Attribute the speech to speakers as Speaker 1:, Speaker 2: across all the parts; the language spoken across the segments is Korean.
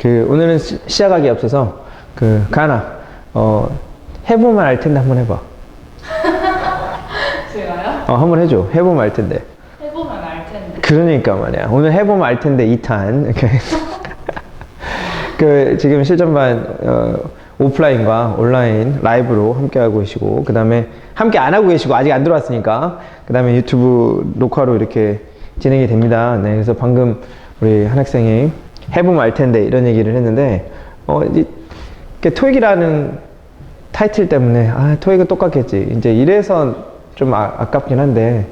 Speaker 1: 그 오늘은 시, 시작하기 앞서서 그 가나 어 해보면 알 텐데 한번 해봐.
Speaker 2: 제가요?
Speaker 1: 어 한번 해줘. 해보면 알 텐데.
Speaker 2: 해보면 알 텐데.
Speaker 1: 그러니까 말이야. 오늘 해보면 알 텐데 2탄. 이렇게. 그 지금 실전반 어, 오프라인과 온라인 라이브로 함께 하고 계시고 그 다음에 함께 안 하고 계시고 아직 안 들어왔으니까 그 다음에 유튜브 녹화로 이렇게 진행이 됩니다. 네, 그래서 방금 우리 한 학생이 해보면 알 텐데 이런 얘기를 했는데 어, 이, 그 토익이라는 타이틀 때문에 아 토익은 똑같겠지 이제 이래서 좀 아, 아깝긴 한데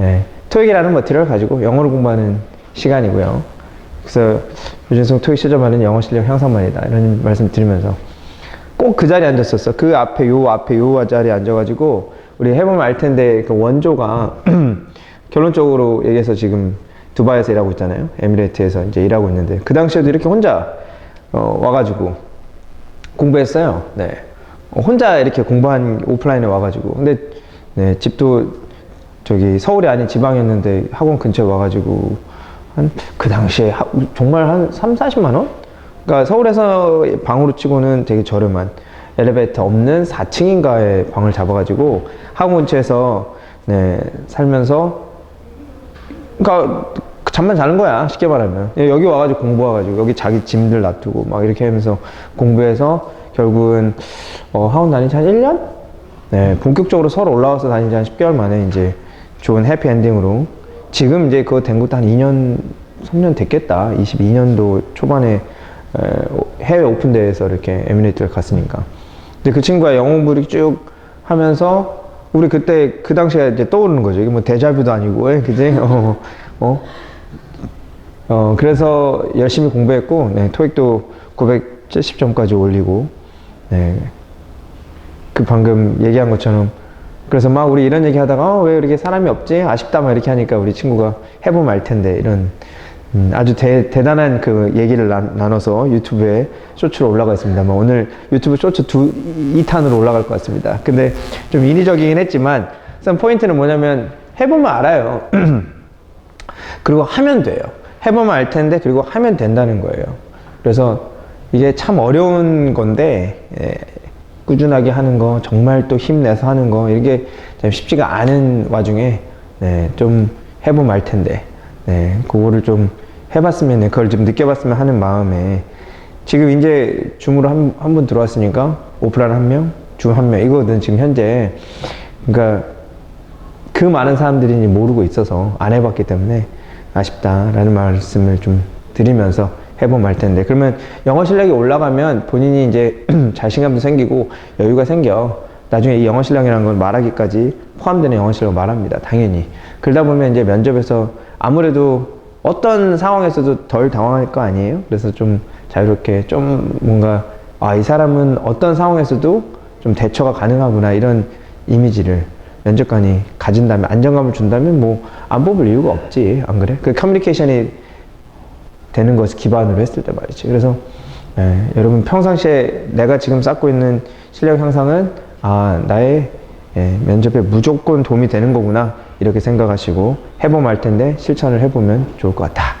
Speaker 1: 예, 토익이라는 머티리얼 가지고 영어를 공부하는 시간이고요. 그래서 유진성 토익 시점하는 영어 실력 향상만이다 이런 말씀 드리면서 꼭 그 자리에 앉았었어. 그 앞에 요 앞에 요 자리에 앉아가지고 우리 해보면 알 텐데 그 원조가 결론적으로 얘기해서 지금 두바이에서 일하고 있잖아요. 에미레이트에서 이제 일하고 있는데 그 당시에도 이렇게 혼자 어, 와가지고 공부했어요. 네. 어, 혼자 이렇게 공부한 오프라인에 와가지고. 근데, 네, 집도 저기 서울이 아닌 지방이었는데 학원 근처에 와가지고 한 그 당시에 하- 정말 한 3, 40만 원? 그러니까 서울에서 방으로 치고는 되게 저렴한 엘리베이터 없는 4층인가의 방을 잡아가지고 학원 근처에서 네, 살면서 그러니까 잠만 자는 거야 쉽게 말하면 예, 여기 와가지고 공부와가지고 여기 자기 짐들 놔두고 막 이렇게 하면서 공부해서 결국은 어, 학원 다닌 지한 1년? 네 본격적으로 서울 올라와서 다닌 지한 10개월 만에 이제 좋은 해피엔딩으로 지금 이제 그거 된 것도 한 2년 3년 됐겠다 22년도 초반에 에, 해외 오픈대회에서 이렇게 에미레이트를 갔으니까 근데 그 친구가 영어 공부를 쭉 하면서 우리 그때 그 당시에 이제 떠오르는 거죠. 이게 뭐 데자뷰도 아니고, 예, 그지? 어, 어. 어, 그래서 열심히 공부했고, 네, 토익도 970점까지 올리고, 네. 그 방금 얘기한 것처럼, 그래서 막 우리 이런 얘기 하다가, 어, 왜 이렇게 사람이 없지? 아쉽다, 막 이렇게 하니까 우리 친구가 해보면 알 텐데, 이런, 음, 아주 대, 대단한 그 얘기를 나, 나눠서 유튜브에 쇼츠로 올라가 있습니다만 오늘 유튜브 쇼츠 두, 2탄으로 올라갈 것 같습니다. 근데 좀 인위적이긴 했지만 포인트는 뭐냐면 해보면 알아요. 그리고 하면 돼요. 해보면 알 텐데 그리고 하면 된다는 거예요. 그래서 이게 참 어려운 건데 예, 꾸준하게 하는 거 정말 또 힘내서 하는 거 이게 참 쉽지가 않은 와중에 네, 좀 해보면 알 텐데 네, 그거를 좀 해봤으면 그걸 좀 느껴봤으면 하는 마음에 지금 이제 줌으로 한, 한분 들어왔으니까 오프라인 한 명, 줌 한 명 이거거든 지금 현재 그러니까 그 많은 사람들이 모르고 있어서 안 해봤기 때문에 아쉽다라는 말씀을 좀 드리면서 해보면 알 텐데 그러면 영어 실력이 올라가면 본인이 이제 자신감도 생기고 여유가 생겨. 나중에 이 영어 실력이라는 건 말하기까지 포함되는 영어 실력을 말합니다 당연히. 그러다 보면 이제 면접에서 아무래도 어떤 상황에서도 덜 당황할 거 아니에요? 그래서 좀 자유롭게 좀 뭔가 아 이 사람은 어떤 상황에서도 좀 대처가 가능하구나 이런 이미지를 면접관이 가진다면 안정감을 준다면 뭐 안 뽑을 이유가 없지 안 그래? 그 커뮤니케이션이 되는 것을 기반으로 했을 때 말이지. 그래서 예, 여러분 평상시에 내가 지금 쌓고 있는 실력 향상은 아 나의 예, 면접에 무조건 도움이 되는 거구나 이렇게 생각하시고 해보면 알 텐데 실천을 해보면 좋을 것 같다.